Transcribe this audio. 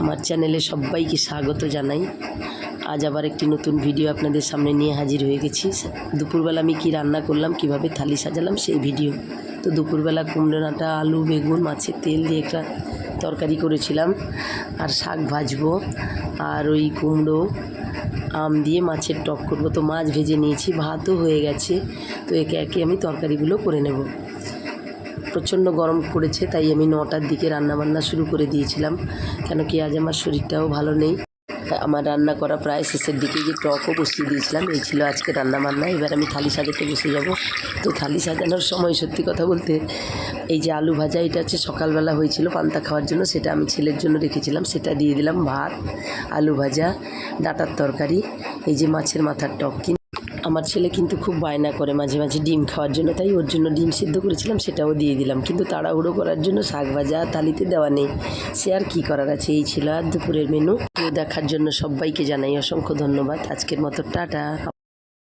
আমার চ্যানেলে সবাইকে স্বাগত জানাই। আজ আবার একটি নতুন ভিডিও আপনাদের সামনে নিয়ে হাজির হয়ে গেছি। দুপুরবেলা আমি কি রান্না করলাম, কীভাবে থালি সাজালাম সেই ভিডিও। তো দুপুরবেলা কুমড়ো ডাঁটা আলু, বেগুন, মাছের তেল দিয়ে একটা তরকারি করেছিলাম। আর শাক ভাজবো, আর ওই কুমড়ো, আম দিয়ে মাছের টক করব। তো মাছ ভেজে নিয়েছি, ভাতও হয়ে গেছে। তো একে একে আমি তরকারিগুলো করে নেব। প্রচণ্ড গরম পড়েছে, তাই আমি নটার দিকে রান্না বান্না শুরু করে দিয়েছিলাম। কেন কি আজ আমার শরীরটাও ভালো নেই। আমার রান্না করা প্রায় শেষের দিকে যে টকও বসিয়ে দিয়েছিলাম। এই ছিল আজকে রান্না বান্না এবার আমি থালি সাজাতে বসে যাব। তো থালি সাজানোর সময় সত্যি কথা বলতে এই যে আলু ভাজা, এটা হচ্ছে সকালবেলা হয়েছিল পান্তা খাওয়ার জন্য, সেটা আমি ছেলের জন্য রেখেছিলাম। সেটা দিয়ে দিলাম ভাত, আলু ভাজা, ডাটার তরকারি, এই যে মাছের মাথার টক। আমার ছেলে কিন্তু খুব বায়না করে মাঝে মাঝে ডিম খাওয়ার জন্য, তাই ওর জন্য ডিম সিদ্ধ করেছিলাম, সেটাও দিয়ে দিলাম। কিন্তু তাড়াহুড়ো করার জন্য শাক ভাজা তালিতে দেওয়া নেই। সে আর কী করার আছে? এই ছিল আর দুপুরের মেনু দেখার জন্য সবাইকে জানাই অসংখ্য ধন্যবাদ। আজকের মতো টাটা।